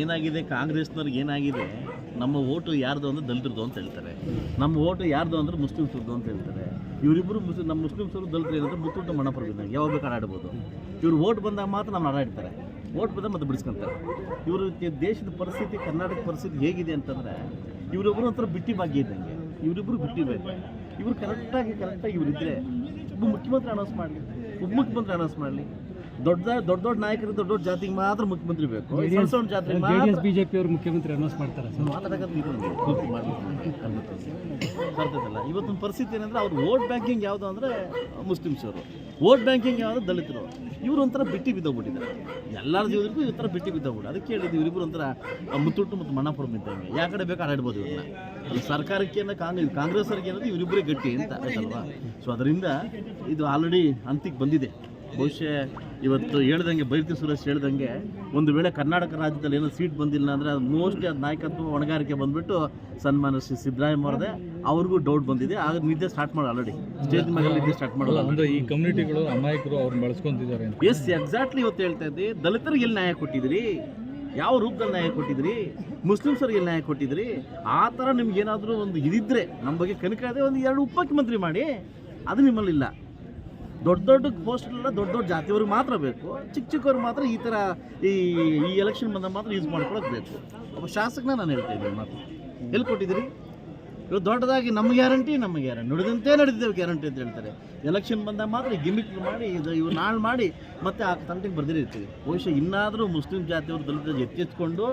ಏನಾಗಿದೆ, ಕಾಂಗ್ರೆಸ್ನವ್ರಿಗೆ ಏನಾಗಿದೆ, ನಮ್ಮ ಓಟು ಯಾರ್ದು ಅಂದ್ರೆ ದಲಿತರದು ಅಂತ ಹೇಳ್ತಾರೆ. ನಮ್ಮ ಓಟು ಯಾರ್ದು ಅಂದ್ರೆ ಮುಸ್ಲಿಮ್ಸ್ರದ್ದು ಅಂತ ಹೇಳ್ತಾರೆ. ಇವರಿಬ್ಬರು ಮುಸ್ಲಿಂ ನಮ್ಮ ಮುಸ್ಲಿಮ್ಸರು ದಲಿತರು ಏನಂದ್ರೆ ಮುತ್ತುಟ್ಟು ಮಣಪುರದಿಂದ ಯಾವಾಗ ಬೇಕಾದ್ರೆ ಆಡ್ಬೋದು ಇವ್ರು ಓಟ್ ಬಂದಾಗ ಮಾತ್ರ ನಮ್ಮ ಆಡಾಡ್ತಾರೆ ಓಟ್ ಬಂದಾಗ ಮತ್ತೆ ಬಿಡಿಸ್ಕೊಂತಾರೆ. ಇವರು ದೇಶದ ಪರಿಸ್ಥಿತಿ ಕರ್ನಾಟಕ ಪರಿಸ್ಥಿತಿ ಹೇಗಿದೆ ಅಂತಂದರೆ ಇವರೊಬ್ಬರು ಒಂಥರ ಬಿಟ್ಟಿ ಭಾಗ್ಯ ಇದ್ದಂಗೆ. ಇವರಿಬ್ಬರು ಬಿಟ್ಟಿ ಬೇಕು ಇವರು ಕರೆಕ್ಟಾಗಿ ಕರೆಕ್ಟಾಗಿ ಇವರಿದ್ದರೆ ಒಬ್ಬ ಮುಖ್ಯಮಂತ್ರಿ ಅನೌನ್ಸ್ ಮಾಡಲಿ ಉಪಮುಖ್ಯಮಂತ್ರಿ ಅನೌನ್ಸ್ ಮಾಡಲಿ. ದೊಡ್ಡ ದೊಡ್ಡ ದೊಡ್ಡ ನಾಯಕರು ದೊಡ್ಡ ದೊಡ್ಡ ಜಾತಿಗೆ ಮಾತ್ರ ಮುಖ್ಯಮಂತ್ರಿ ಬೇಕು. ಸಣ್ಣ ಸಣ್ಣ ಜಾತಿಗೆ ಮಾತ್ರ ಎಸ್ ಬಿಜೆಪಿ ಅವರು ಮುಖ್ಯಮಂತ್ರಿ ಅನೌನ್ಸ್ ಮಾಡ್ತಾರೆ ಬರ್ತದಲ್ಲ. ಇವತ್ತಿನ ಪರಿಸ್ಥಿತಿ ಏನಂದ್ರೆ ಅವ್ರು ವೋಟ್ ಬ್ಯಾಂಕಿಂಗ್ ಯಾವುದು ಅಂದ್ರೆ ಮುಸ್ಲಿಮ್ಸ್ ಅವರು ವೋಟ್ ಬ್ಯಾಂಕಿಂಗ್ ಯಾವುದು ದಲಿತರು. ಇವರು ಒಂಥರ ಬಿಟ್ಟಿ ಬಿದ್ದೋಗ್ಬಿಟ್ಟಿದ್ದಾರೆ. ಎಲ್ಲರ ಜೀವನಕ್ಕೂ ಈ ಥರ ಬಿಟ್ಟಿ ಬಿದ್ದೋಗ್ಬಿಟ್ಟು ಅದಕ್ಕೆ ಹೇಳಿದ್ದು ಇವರಿಬ್ಬರು ಒಂಥರ ಮುತ್ತುಟ್ಟು ಮತ್ತು ಮಣ್ಣಾಪುರ ಇದ್ದಂಗೆ. ಯಾ ಕಡೆ ಬೇಕು ಆಡಾಡ್ಬೋದು ಇವ್ರನ್ನ? ಸರ್ಕಾರಕ್ಕೆ ಕಾಂಗ್ರೆಸ್ ಕಾಂಗ್ರೆಸ್ ಅವ್ರಿಗೆ ಏನಂದ್ರೆ ಇವರಿಬ್ಬರೇ ಗಟ್ಟಿ ಅಂತ ಆಯ್ತಲ್ವಾ ಸೊ ಅದರಿಂದ ಇದು ಆಲ್ರೆಡಿ ಅಂತಿಗೆ ಬಂದಿದೆ. ಬಹುಶಃ ಇವತ್ತು ಹೇಳ್ದಂಗೆ ಬೈರ್ತಿ ಸುರೇಶ್ ಹೇಳ್ದಂಗೆ ಒಂದು ವೇಳೆ ಕರ್ನಾಟಕ ರಾಜ್ಯದಲ್ಲಿ ಏನೋ ಸೀಟ್ ಬಂದಿಲ್ಲ ಅಂದರೆ ಅದು ಮೋಸ್ಟ್ಲಿ ಅದು ನಾಯಕತ್ವ ಹೊಣೆಗಾರಿಕೆ ಬಂದ್ಬಿಟ್ಟು ಸನ್ಮಾನ ಶ್ರೀ ಸಿದ್ದರಾಮಯ್ಯ ಅವ್ರದೇ ಅವ್ರಿಗೂ ಡೌಟ್ ಬಂದಿದೆ. ಆಗ ನಿದ್ದೆ ಸ್ಟಾರ್ಟ್ ಮಾಡಿ ಆಲ್ರೆಡಿ ಸ್ಟೇಜ್ ಮೇಲೆ ನಿದ್ದೆ ಸ್ಟಾರ್ಟ್ ಮಾಡೋದು. ಅಂದರೆ ಈ ಕಮ್ಯುನಿಟಿಗಳು ಅಮಾಯಕರು ಅವ್ರನ್ನ ಬಳಸ್ಕೊಂತಿದ್ದಾರೆ ಎಸ್ ಎಕ್ಸಾಕ್ಟ್ಲಿ ಇವತ್ತು ಹೇಳ್ತಾ ಇದ್ದೆ. ದಲಿತರಿಗೆ ಎಲ್ಲಿ ನ್ಯಾಯ ಕೊಟ್ಟಿದ್ರಿ ಯಾವ ರೂಪದಲ್ಲಿ ನ್ಯಾಯ ಕೊಟ್ಟಿದ್ರಿ ಮುಸ್ಲಿಮ್ಸರಿಗೆ ಇಲ್ಲಿ ನ್ಯಾಯ ಕೊಟ್ಟಿದ್ರಿ ಆ ಥರ ನಿಮ್ಗೆ ಏನಾದರೂ ಒಂದು ಇದಿದ್ರೆ ನಮ್ಮ ಬಗ್ಗೆ ಕನಕ ಇದೆ ಒಂದು ಎರಡು ಉಪಮುಖ್ಯಮಂತ್ರಿ ಮಾಡಿ ಅದು ನಿಮ್ಮಲ್ಲಿಲ್ಲ. ದೊಡ್ಡ ದೊಡ್ಡ ಪೋಸ್ಟ್ಗಳೆಲ್ಲ ದೊಡ್ಡ ದೊಡ್ಡ ಜಾತಿಯವ್ರಿಗೆ ಮಾತ್ರ ಬೇಕು. ಚಿಕ್ಕ ಚಿಕ್ಕವ್ರಿಗೆ ಮಾತ್ರ ಈ ಥರ ಈ ಈ ಎಲೆಕ್ಷನ್ ಬಂದಾಗ ಮಾತ್ರ ಯೂಸ್ ಮಾಡ್ಕೊಳಕ್ಕೆ ಬೇಕು. ಒಬ್ಬ ಶಾಸಕನ ನಾನು ಹೇಳ್ತಾ ಇದ್ದೀನಿ ಮಾತು ಎಲ್ಲಿ ಕೊಟ್ಟಿದ್ದೀರಿ ಇವಾಗ ದೊಡ್ಡದಾಗಿ ನಮ್ಮ ಗ್ಯಾರಂಟಿ ನಮ್ಮ ಗ್ಯಾರಂಟಿ ನುಡಿದಂತೆ ನಡೆದಿದ್ದೇವೆ ಗ್ಯಾರಂಟಿ ಅಂತ ಹೇಳ್ತಾರೆ. ಎಲೆಕ್ಷನ್ ಬಂದಾಗ ಮಾತ್ರ ಗಿಮಿಕ್ ಮಾಡಿ, ಇದು ಇವು ನಾಳೆ ಮಾಡಿ ಮತ್ತೆ ಆ ತಂಟಿಗೆ ಬರೆದಿರ್ತೀವಿ ಬಹುಶಃ ಇನ್ನಾದರೂ ಮುಸ್ಲಿಂ ಜಾತಿಯವರು ದಲಿತ ಎಚ್ಚೆತ್ಕೊಂಡು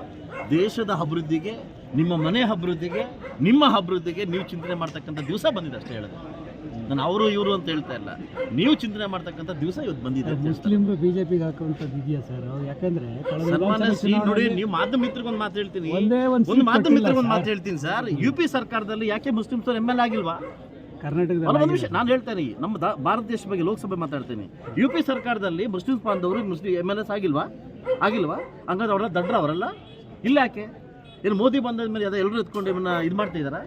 ದೇಶದ ಅಭಿವೃದ್ಧಿಗೆ, ನಿಮ್ಮ ಮನೆ ಅಭಿವೃದ್ಧಿಗೆ, ನಿಮ್ಮ ಅಭಿವೃದ್ಧಿಗೆ ನೀವು ಚಿಂತನೆ ಮಾಡ್ತಕ್ಕಂಥ ದಿವಸ ಬಂದಿದೆ ಅಷ್ಟೇ ಹೇಳೋದು. ನಾನು ಅವರು ಇವರು ಅಂತ ಹೇಳ್ತಾ ಇಲ್ಲ. ನೀವು ಚಿಂತನೆ ಮಾಡ್ತಕ್ಕಂಥ ದಿವಸ ಇವತ್ತು ಬಂದಿದೆ. ಮುಸ್ಲಿಮ್ರು ಬಿಜೆಪಿಗೆ ಹಾಕುವಂಥದ್ದು ಇದೆಯಾ ಸರ್ ಯಾಕಂದ್ರೆ ಕಳೆದ ಸನ್ಮಾನ ಶ್ರೀ ನೋಡಿ ನೀವು ಮಾಧ್ಯಮ ಮಿತ್ರರಿಗೆ ಒಂದು ಮಾತು ಹೇಳ್ತೀನಿ. ಒಂದು ಮಾಧ್ಯಮ ಕೊಟ್ಟಿಲ್ಲ ಒಂದು ಮಾತು ಹೇಳ್ತೀನಿ ಸರ್ ಯು ಪಿ ಸರ್ಕಾರದಲ್ಲಿ ಯಾಕೆ ಮುಸ್ಲಿಮ್ಸ್ ಎಂ ಎಲ್ ಆಗಿಲ್ವಾ? ಕರ್ನಾಟಕದಲ್ಲಿ ಒಂದು ನಾನು ಹೇಳ್ತೇನೆ ನಮ್ಮ ಭಾರತ ದೇಶ ಬಗ್ಗೆ ಲೋಕಸಭೆ ಮಾತಾಡ್ತೇನೆ. ಯು ಪಿ ಸರ್ಕಾರದಲ್ಲಿ ಮುಸ್ಲಿಂ ಬಾಂಧವರು ಮುಸ್ಲಿಂ ಎಂ ಎಲ್ ಎಸ್ ಆಗಿಲ್ವಾ? ಆಗಿಲ್ವಾ? ಹಂಗಾದ್ರೆ ಅವರೆಲ್ಲ ದಡ್ರ ಅವರೆಲ್ಲ? ಇಲ್ಲ ಯಾಕೆ? ಏನು ಮೋದಿ ಬಂದ ಮೇಲೆ ಅದೇ ಎಲ್ಲರೂ ಎತ್ಕೊಂಡು ಇವನ್ನ ಇದು ಮಾಡ್ತಾ ಇದ್ದಾರಾ?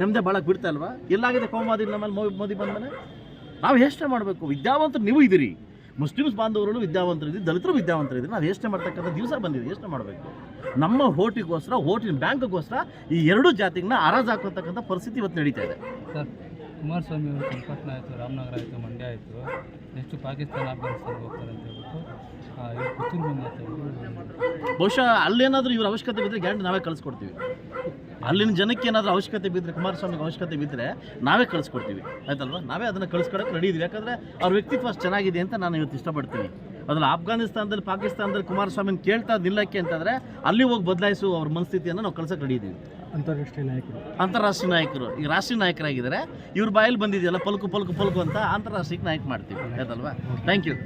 ನಮ್ಮದೇ ಭಾಳ ಬಿಡ್ತಾ ಇಲ್ವಾ ಎಲ್ಲಾಗಿದೆ ಕೋಮಾದಿ ನಮ್ಮಲ್ಲಿ ಮೋದಿ ಮೋದಿ ಬಂದ ಮೇಲೆ? ನಾವು ಯೋಚನೆ ಮಾಡಬೇಕು ವಿದ್ಯಾವಂತರು ನೀವು ಇದ್ದೀರಿ ಮುಸ್ಲಿಮ್ಸ್ ಬಾಂಧವರು ವಿದ್ಯಾವಂತರು ಇದ್ದೀರಿ ದಲಿತರು ವಿದ್ಯಾವಂತರು ಇದ್ದೀರಿ ನಾವು ಯೋಚನೆ ಮಾಡ್ತಕ್ಕಂಥ ದಿವಸ ಬಂದಿದೆ ಯೋಚನೆ ಮಾಡಬೇಕು. ನಮ್ಮ ಓಟಿಗೋಸ್ಕರ ಓಟಿನ ಬ್ಯಾಂಕ್ಗೋಸ್ಕರ ಈ ಎರಡೂ ಜಾತಿಗಳನ್ನ ಹರಾಜು ಹಾಕೋತಕ್ಕಂಥ ಪರಿಸ್ಥಿತಿ ಇವತ್ತು ನಡೀತಾ ಇದೆ. ಸರ್ ಕುಮಾರಸ್ವಾಮಿ ಅವರು ಚನ್ನಪಟ್ಟಣ ಆಯಿತು ರಾಮನಗರ ಆಯಿತು ಮಂಡ್ಯ ಆಯಿತು ನೆಕ್ಸ್ಟ್ ಪಾಕಿಸ್ತಾನ ಆಫ್ಘಾನಿಸ್ತಾನ ಹೋಗ್ತಾರೆ ಅಂತ ಹೇಳ್ಬಿಟ್ಟು ಅಂತ ಬಹುಶಃ ಅಲ್ಲೇನಾದರೂ ಇವ್ರ ಅವಶ್ಯಕತೆ ಬಿದ್ದರೆ ಗ್ಯಾರಂಟಿ ನಾವೇ ಕಳಿಸ್ಕೊಡ್ತೀವಿ. ಅಲ್ಲಿನ ಜನಕ್ಕೆ ಏನಾದರೂ ಅವಶ್ಯಕತೆ ಬಿದ್ದರೆ ಕುಮಾರಸ್ವಾಮಿಗೆ ಅವಶ್ಯಕತೆ ಬಿದ್ದರೆ ನಾವೇ ಕಳಿಸ್ಕೊಡ್ತೀವಿ. ಆಯ್ತಲ್ವಾ? ನಾವೇ ಅದನ್ನು ಕಳಿಸ್ಕೊಡಕ್ಕೆ ರೆಡಿ ಇದೀವಿ. ಯಾಕಂದರೆ ಅವ್ರ ವ್ಯಕ್ತಿತ್ವ ಅಷ್ಟು ಚೆನ್ನಾಗಿದೆ ಅಂತ ನಾನು ಇವತ್ತು ಇಷ್ಟಪಡ್ತೀನಿ. ಅದ್ರಲ್ಲಿ ಆಫ್ಘಾನಿಸ್ತಾನದಲ್ಲಿ ಪಾಕಿಸ್ತಾನದಲ್ಲಿ ಕುಮಾರಸ್ವಾಮಿನ ಕೇಳ್ತಾ ನಿಲ್ಲಕ್ಕೆ ಅಂತಂದರೆ ಅಲ್ಲಿ ಹೋಗಿ ಬದಲಾಯಿಸು ಅವ್ರ ಮನಸ್ಥಿತಿಯನ್ನು ನಾವು ಕಳ್ಸೋಕೆ ರೆಡಿ ಇದ್ದೀವಿ ಅಂತಾರಾಷ್ಟ್ರೀಯ ನಾಯಕರು. ಅಂತಾರಾಷ್ಟ್ರೀಯ ನಾಯಕರು. ಈಗ ರಾಷ್ಟ್ರೀಯ ನಾಯಕರಾಗಿದ್ದಾರೆ. ಇವ್ರ ಬಾಯಲ್ಲಿ ಬಂದಿದೆಯಲ್ಲ ಪಲ್ಕು ಪಲ್ಕು ಪಲ್ಕು ಅಂತ ಅಂತಾರಾಷ್ಟ್ರೀಯ ನಾಯಕ ಮಾಡ್ತೀವಿ. ಆಯ್ತಲ್ವಾ? Thank you